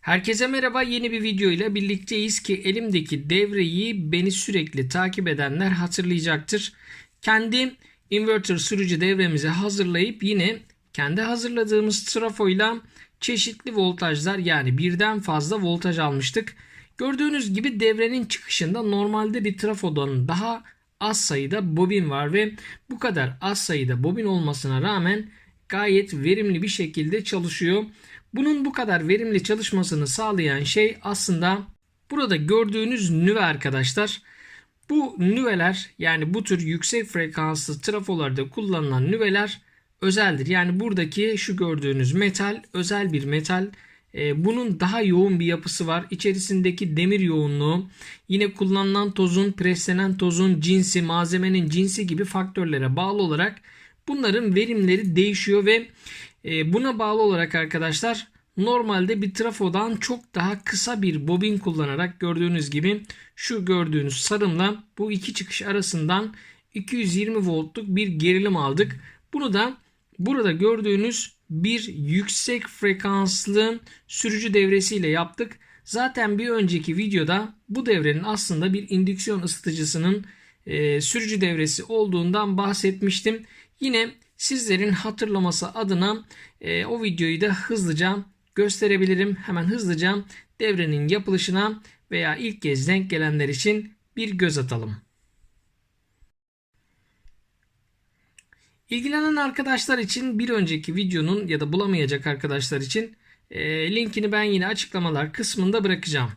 Herkese merhaba yeni bir video ile birlikteyiz ki elimdeki devreyi beni sürekli takip edenler hatırlayacaktır. Kendi inverter sürücü devremizi hazırlayıp yine kendi hazırladığımız trafoyla çeşitli voltajlar yani birden fazla voltaj almıştık. Gördüğünüz gibi devrenin çıkışında normalde bir trafodan daha az sayıda bobin var ve bu kadar az sayıda bobin olmasına rağmen gayet verimli bir şekilde çalışıyor. Bunun bu kadar verimli çalışmasını sağlayan şey aslında burada gördüğünüz nüve arkadaşlar. Bu nüveler yani bu tür yüksek frekanslı trafolarda kullanılan nüveler özeldir. Yani buradaki şu gördüğünüz metal özel bir metal. Ee, bunun daha yoğun bir yapısı var. İçerisindeki demir yoğunluğu, yine kullanılan tozun, preslenen tozun cinsi, malzemenin cinsi gibi faktörlere bağlı olarak bunların verimleri değişiyor ve e, buna bağlı olarak arkadaşlar normalde bir trafodan çok daha kısa bir bobin kullanarak gördüğünüz gibi şu gördüğünüz sarımla bu iki çıkış arasından 220 voltluk bir gerilim aldık. Bunu da burada gördüğünüz bir yüksek frekanslı sürücü devresiyle yaptık. Zaten bir önceki videoda bu devrenin aslında bir indüksiyon ısıtıcısının e, sürücü devresi olduğundan bahsetmiştim. Yine sizlerin hatırlaması adına e, o videoyu da hızlıca gösterebilirim. Hemen hızlıca devrenin yapılışına veya ilk kez denk gelenler için bir göz atalım. İlgilenen arkadaşlar için bir önceki videonun ya da bulamayacak arkadaşlar için e, linkini ben yine açıklamalar kısmında bırakacağım.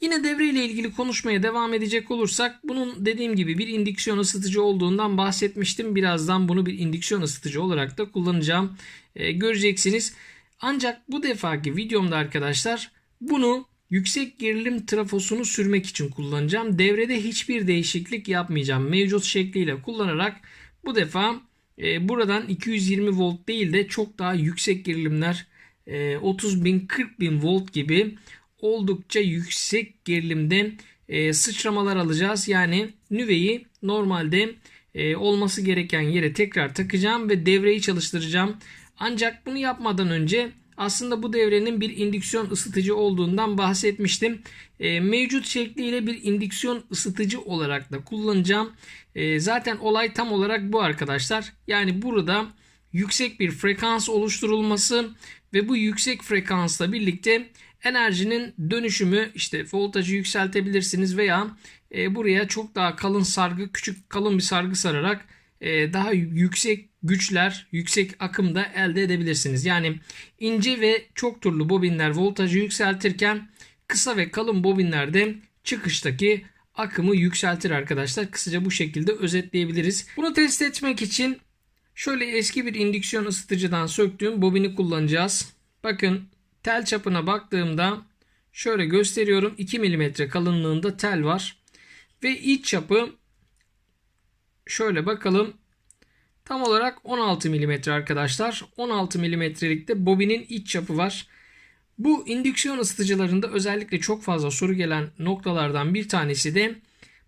Yine devre ile ilgili konuşmaya devam edecek olursak bunun dediğim gibi bir indüksiyon ısıtıcı olduğundan bahsetmiştim. Birazdan bunu bir indüksiyon ısıtıcı olarak da kullanacağım. E, göreceksiniz. Ancak bu defaki videomda arkadaşlar bunu yüksek gerilim trafosunu sürmek için kullanacağım. Devrede hiçbir değişiklik yapmayacağım. Mevcut şekliyle kullanarak bu defa e, buradan 220 volt değil de çok daha yüksek gerilimler e, 30 bin 40 bin volt gibi oldukça yüksek gerilimde e, sıçramalar alacağız. Yani nüveyi normalde e, olması gereken yere tekrar takacağım ve devreyi çalıştıracağım. Ancak bunu yapmadan önce aslında bu devrenin bir indüksiyon ısıtıcı olduğundan bahsetmiştim. E, mevcut şekliyle bir indüksiyon ısıtıcı olarak da kullanacağım. E, zaten olay tam olarak bu arkadaşlar. Yani burada yüksek bir frekans oluşturulması ve bu yüksek frekansla birlikte enerjinin dönüşümü işte voltajı yükseltebilirsiniz veya e, buraya çok daha kalın sargı küçük kalın bir sargı sararak e, daha yüksek güçler, yüksek akımda elde edebilirsiniz. Yani ince ve çok turlu bobinler voltajı yükseltirken kısa ve kalın bobinlerde çıkıştaki akımı yükseltir arkadaşlar. Kısaca bu şekilde özetleyebiliriz. Bunu test etmek için şöyle eski bir indüksiyon ısıtıcıdan söktüğüm bobini kullanacağız. Bakın tel çapına baktığımda şöyle gösteriyorum 2 mm kalınlığında tel var. Ve iç çapı şöyle bakalım tam olarak 16 mm arkadaşlar. 16 mm'lik de bobinin iç çapı var. Bu indüksiyon ısıtıcılarında özellikle çok fazla soru gelen noktalardan bir tanesi de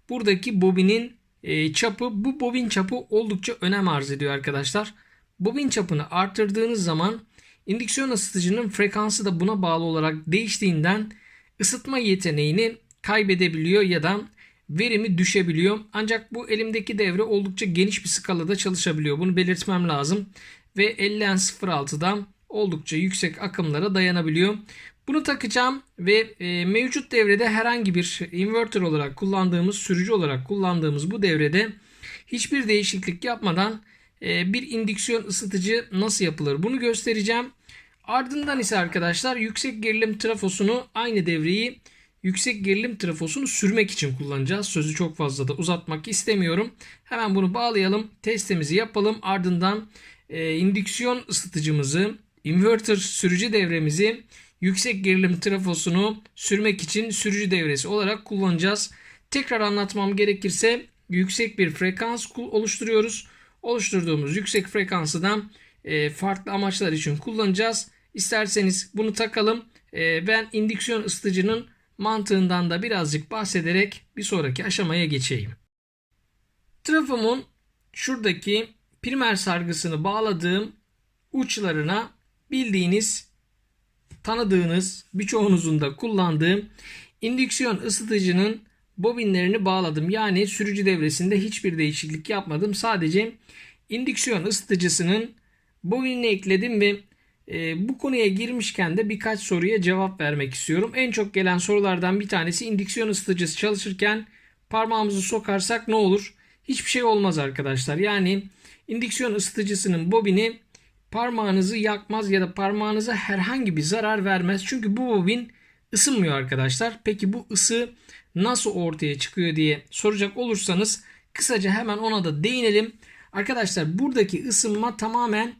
buradaki bobinin e, çapı. Bu bobin çapı oldukça önem arz ediyor arkadaşlar. Bobin çapını arttırdığınız zaman indüksiyon ısıtıcının frekansı da buna bağlı olarak değiştiğinden ısıtma yeteneğini kaybedebiliyor ya da verimi düşebiliyor. Ancak bu elimdeki devre oldukça geniş bir skalada çalışabiliyor. Bunu belirtmem lazım. Ve 50N06'dan oldukça yüksek akımlara dayanabiliyor. Bunu takacağım ve e, mevcut devrede herhangi bir inverter olarak kullandığımız, sürücü olarak kullandığımız bu devrede hiçbir değişiklik yapmadan bir indüksiyon ısıtıcı nasıl yapılır bunu göstereceğim. Ardından ise arkadaşlar yüksek gerilim trafosunu aynı devreyi yüksek gerilim trafosunu sürmek için kullanacağız. Sözü çok fazla da uzatmak istemiyorum. Hemen bunu bağlayalım. Testimizi yapalım. Ardından e, indüksiyon ısıtıcımızı, inverter sürücü devremizi yüksek gerilim trafosunu sürmek için sürücü devresi olarak kullanacağız. Tekrar anlatmam gerekirse yüksek bir frekans oluşturuyoruz. Oluşturduğumuz yüksek frekansı da e, farklı amaçlar için kullanacağız. İsterseniz bunu takalım. E, ben indüksiyon ısıtıcının mantığından da birazcık bahsederek bir sonraki aşamaya geçeyim. Trafomun şuradaki primer sargısını bağladığım uçlarına bildiğiniz tanıdığınız birçoğunuzun da kullandığı indüksiyon ısıtıcının bobinlerini bağladım. Yani sürücü devresinde hiçbir değişiklik yapmadım. Sadece indüksiyon ısıtıcısının bobinini ekledim ve e, bu konuya girmişken de birkaç soruya cevap vermek istiyorum. En çok gelen sorulardan bir tanesi indüksiyon ısıtıcısı çalışırken parmağımızı sokarsak ne olur? Hiçbir şey olmaz arkadaşlar. Yani indüksiyon ısıtıcısının bobini parmağınızı yakmaz ya da parmağınıza herhangi bir zarar vermez. Çünkü bu bobin ısınmıyor arkadaşlar. Peki bu ısı nasıl ortaya çıkıyor diye soracak olursanız kısaca hemen ona da değinelim. Arkadaşlar buradaki ısınma tamamen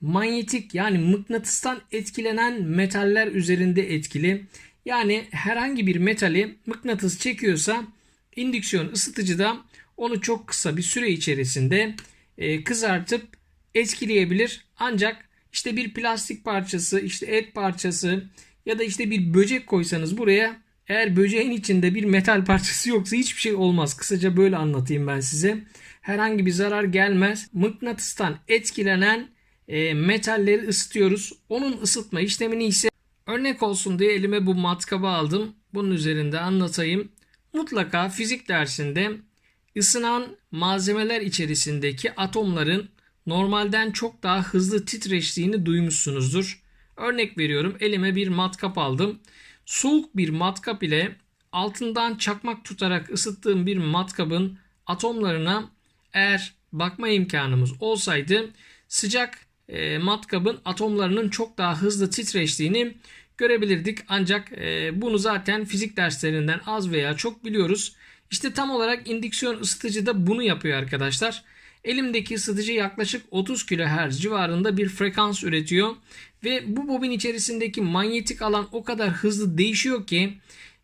manyetik yani mıknatıstan etkilenen metaller üzerinde etkili. Yani herhangi bir metali mıknatıs çekiyorsa indüksiyon ısıtıcıda onu çok kısa bir süre içerisinde e, kızartıp etkileyebilir. Ancak işte bir plastik parçası, işte et parçası ya da işte bir böcek koysanız buraya eğer böceğin içinde bir metal parçası yoksa hiçbir şey olmaz. Kısaca böyle anlatayım ben size. Herhangi bir zarar gelmez. Mıknatıstan etkilenen e, metalleri ısıtıyoruz. Onun ısıtma işlemini ise örnek olsun diye elime bu matkabı aldım. Bunun üzerinde anlatayım. Mutlaka fizik dersinde ısınan malzemeler içerisindeki atomların normalden çok daha hızlı titreştiğini duymuşsunuzdur. Örnek veriyorum elime bir matkap aldım. Soğuk bir matkap ile altından çakmak tutarak ısıttığım bir matkabın atomlarına eğer bakma imkanımız olsaydı sıcak e, matkabın atomlarının çok daha hızlı titreştiğini görebilirdik. Ancak e, bunu zaten fizik derslerinden az veya çok biliyoruz. İşte tam olarak indüksiyon ısıtıcı da bunu yapıyor arkadaşlar. Elimdeki ısıtıcı yaklaşık 30 kHz civarında bir frekans üretiyor ve bu bobin içerisindeki manyetik alan o kadar hızlı değişiyor ki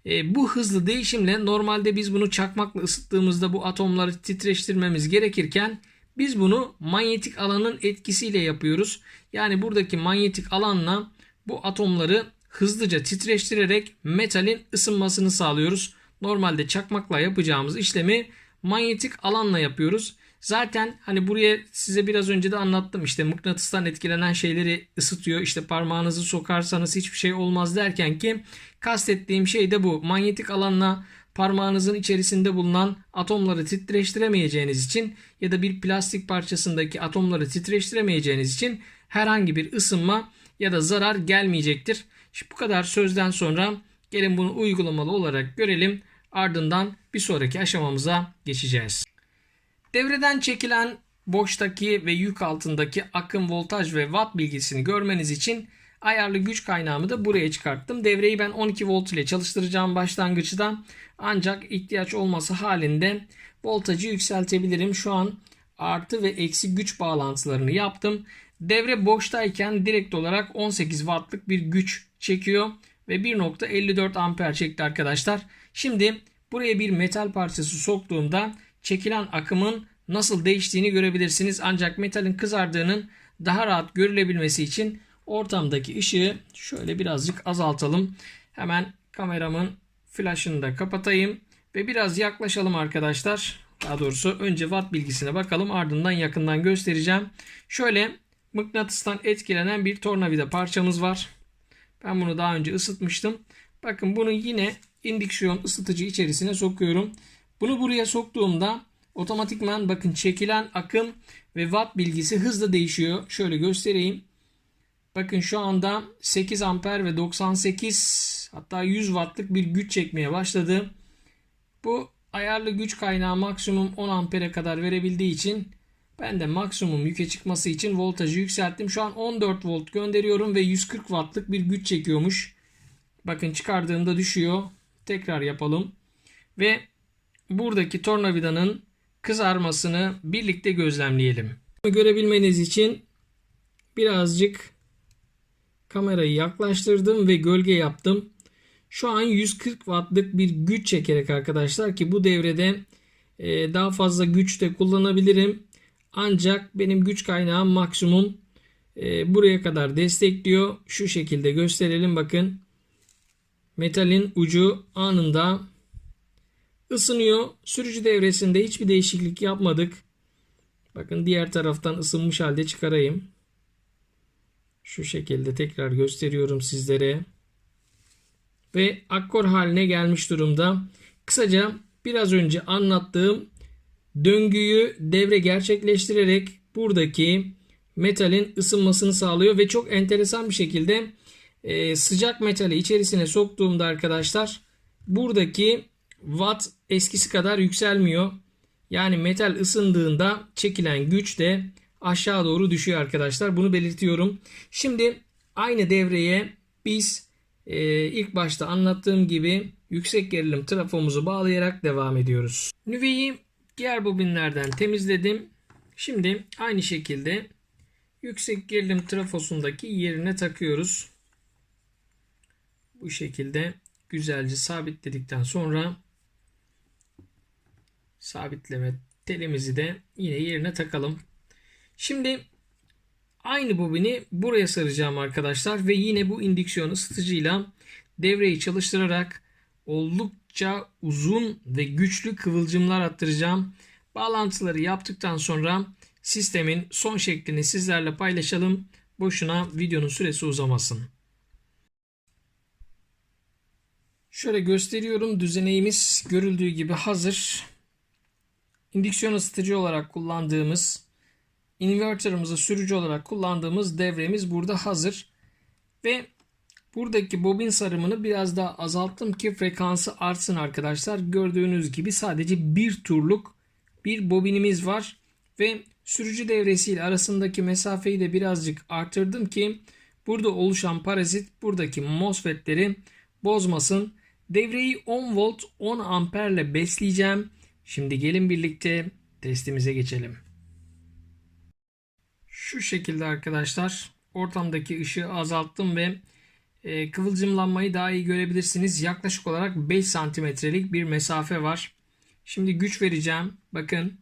e, bu hızlı değişimle normalde biz bunu çakmakla ısıttığımızda bu atomları titreştirmemiz gerekirken biz bunu manyetik alanın etkisiyle yapıyoruz. Yani buradaki manyetik alanla bu atomları hızlıca titreştirerek metalin ısınmasını sağlıyoruz. Normalde çakmakla yapacağımız işlemi manyetik alanla yapıyoruz. Zaten hani buraya size biraz önce de anlattım işte mıknatıstan etkilenen şeyleri ısıtıyor. İşte parmağınızı sokarsanız hiçbir şey olmaz derken ki kastettiğim şey de bu. Manyetik alanla parmağınızın içerisinde bulunan atomları titreştiremeyeceğiniz için ya da bir plastik parçasındaki atomları titreştiremeyeceğiniz için herhangi bir ısınma ya da zarar gelmeyecektir. Şimdi bu kadar sözden sonra gelin bunu uygulamalı olarak görelim. Ardından bir sonraki aşamamıza geçeceğiz. Devreden çekilen boştaki ve yük altındaki akım, voltaj ve watt bilgisini görmeniz için ayarlı güç kaynağımı da buraya çıkarttım. Devreyi ben 12 volt ile çalıştıracağım başlangıçta. Ancak ihtiyaç olması halinde voltajı yükseltebilirim. Şu an artı ve eksi güç bağlantılarını yaptım. Devre boştayken direkt olarak 18 wattlık bir güç çekiyor ve 1.54 amper çekti arkadaşlar. Şimdi buraya bir metal parçası soktuğumda çekilen akımın nasıl değiştiğini görebilirsiniz. Ancak metalin kızardığının daha rahat görülebilmesi için ortamdaki ışığı şöyle birazcık azaltalım. Hemen kameramın flaşını da kapatayım ve biraz yaklaşalım arkadaşlar. Daha doğrusu önce watt bilgisine bakalım ardından yakından göstereceğim. Şöyle mıknatıstan etkilenen bir tornavida parçamız var. Ben bunu daha önce ısıtmıştım. Bakın bunu yine indüksiyon ısıtıcı içerisine sokuyorum. Bunu buraya soktuğumda otomatikman bakın çekilen akım ve watt bilgisi hızla değişiyor. Şöyle göstereyim. Bakın şu anda 8 amper ve 98 hatta 100 wattlık bir güç çekmeye başladı. Bu ayarlı güç kaynağı maksimum 10 ampere kadar verebildiği için ben de maksimum yüke çıkması için voltajı yükselttim. Şu an 14 volt gönderiyorum ve 140 wattlık bir güç çekiyormuş. Bakın çıkardığımda düşüyor. Tekrar yapalım. Ve buradaki tornavidanın kızarmasını birlikte gözlemleyelim. Görebilmeniz için birazcık kamerayı yaklaştırdım ve gölge yaptım. Şu an 140 wattlık bir güç çekerek arkadaşlar ki bu devrede e, daha fazla güç de kullanabilirim. Ancak benim güç kaynağım maksimum e, buraya kadar destekliyor. Şu şekilde gösterelim bakın. Metalin ucu anında ısınıyor. Sürücü devresinde hiçbir değişiklik yapmadık. Bakın diğer taraftan ısınmış halde çıkarayım. Şu şekilde tekrar gösteriyorum sizlere. Ve akkor haline gelmiş durumda. Kısaca biraz önce anlattığım döngüyü devre gerçekleştirerek buradaki metalin ısınmasını sağlıyor ve çok enteresan bir şekilde e, sıcak metali içerisine soktuğumda arkadaşlar buradaki watt eskisi kadar yükselmiyor. Yani metal ısındığında çekilen güç de aşağı doğru düşüyor arkadaşlar. Bunu belirtiyorum. Şimdi aynı devreye biz e, ilk başta anlattığım gibi yüksek gerilim trafomuzu bağlayarak devam ediyoruz. Nüveyi diğer bobinlerden temizledim. Şimdi aynı şekilde yüksek gerilim trafosundaki yerine takıyoruz. Bu şekilde güzelce sabitledikten sonra sabitleme telimizi de yine yerine takalım. Şimdi aynı bobini buraya saracağım arkadaşlar ve yine bu indüksiyon ısıtıcıyla devreyi çalıştırarak oldukça uzun ve güçlü kıvılcımlar attıracağım. Bağlantıları yaptıktan sonra sistemin son şeklini sizlerle paylaşalım. Boşuna videonun süresi uzamasın. Şöyle gösteriyorum. Düzeneğimiz görüldüğü gibi hazır. İndüksiyon ısıtıcı olarak kullandığımız, inverterımızı sürücü olarak kullandığımız devremiz burada hazır. Ve buradaki bobin sarımını biraz daha azalttım ki frekansı artsın arkadaşlar. Gördüğünüz gibi sadece bir turluk bir bobinimiz var. Ve sürücü devresiyle arasındaki mesafeyi de birazcık arttırdım ki burada oluşan parazit buradaki MOSFET'leri bozmasın. Devreyi 10 volt 10 amperle besleyeceğim. Şimdi gelin birlikte testimize geçelim. Şu şekilde arkadaşlar ortamdaki ışığı azalttım ve e, kıvılcımlanmayı daha iyi görebilirsiniz. Yaklaşık olarak 5 santimetrelik bir mesafe var. Şimdi güç vereceğim. Bakın.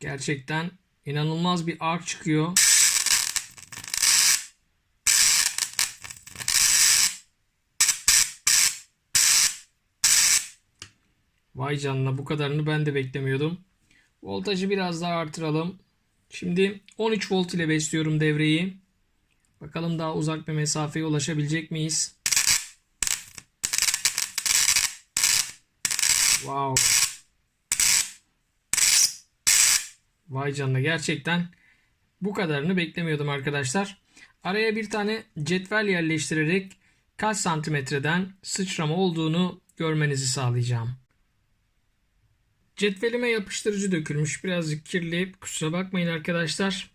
Gerçekten inanılmaz bir ark çıkıyor. Vay canına bu kadarını ben de beklemiyordum. Voltajı biraz daha artıralım. Şimdi 13 volt ile besliyorum devreyi. Bakalım daha uzak bir mesafeye ulaşabilecek miyiz? Wow. Vay canına gerçekten bu kadarını beklemiyordum arkadaşlar. Araya bir tane cetvel yerleştirerek kaç santimetreden sıçrama olduğunu görmenizi sağlayacağım. Cetvelime yapıştırıcı dökülmüş. Birazcık kirli. Kusura bakmayın arkadaşlar.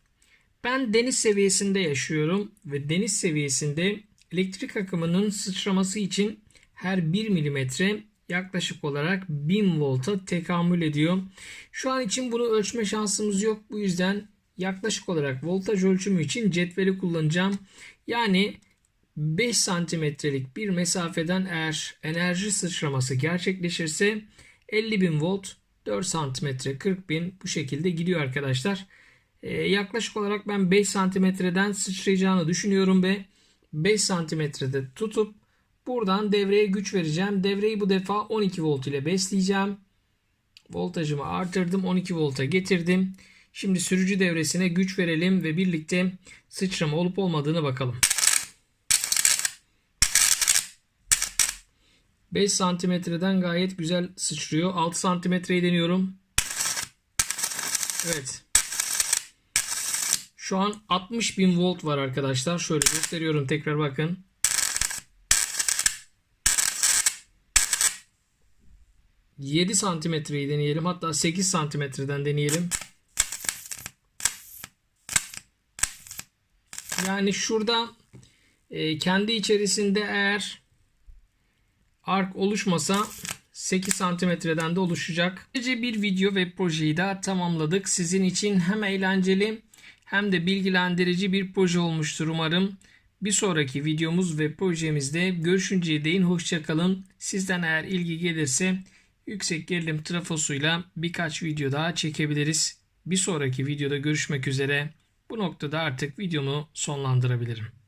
Ben deniz seviyesinde yaşıyorum ve deniz seviyesinde elektrik akımının sıçraması için her 1 milimetre yaklaşık olarak 1000 volta tekamül ediyor. Şu an için bunu ölçme şansımız yok. Bu yüzden yaklaşık olarak voltaj ölçümü için cetveli kullanacağım. Yani 5 santimetrelik bir mesafeden eğer enerji sıçraması gerçekleşirse 50.000 volt 4 santimetre 40 bin bu şekilde gidiyor arkadaşlar. Ee, yaklaşık olarak ben 5 santimetreden sıçrayacağını düşünüyorum ve 5 santimetrede tutup buradan devreye güç vereceğim. Devreyi bu defa 12 volt ile besleyeceğim. Voltajımı artırdım 12 volta getirdim. Şimdi sürücü devresine güç verelim ve birlikte sıçrama olup olmadığını bakalım. 5 santimetreden gayet güzel sıçrıyor. 6 santimetreyi deniyorum. Evet. Şu an 60 bin volt var arkadaşlar. Şöyle gösteriyorum tekrar bakın. ...7 santimetreyi deneyelim. Hatta 8 santimetreden deneyelim. Yani şurada... E, kendi içerisinde eğer ark oluşmasa 8 santimetreden de oluşacak. Böylece bir video ve projeyi daha tamamladık. Sizin için hem eğlenceli hem de bilgilendirici bir proje olmuştur umarım. Bir sonraki videomuz ve projemizde görüşünceye değin hoşçakalın. Sizden eğer ilgi gelirse yüksek gerilim trafosuyla birkaç video daha çekebiliriz. Bir sonraki videoda görüşmek üzere. Bu noktada artık videomu sonlandırabilirim.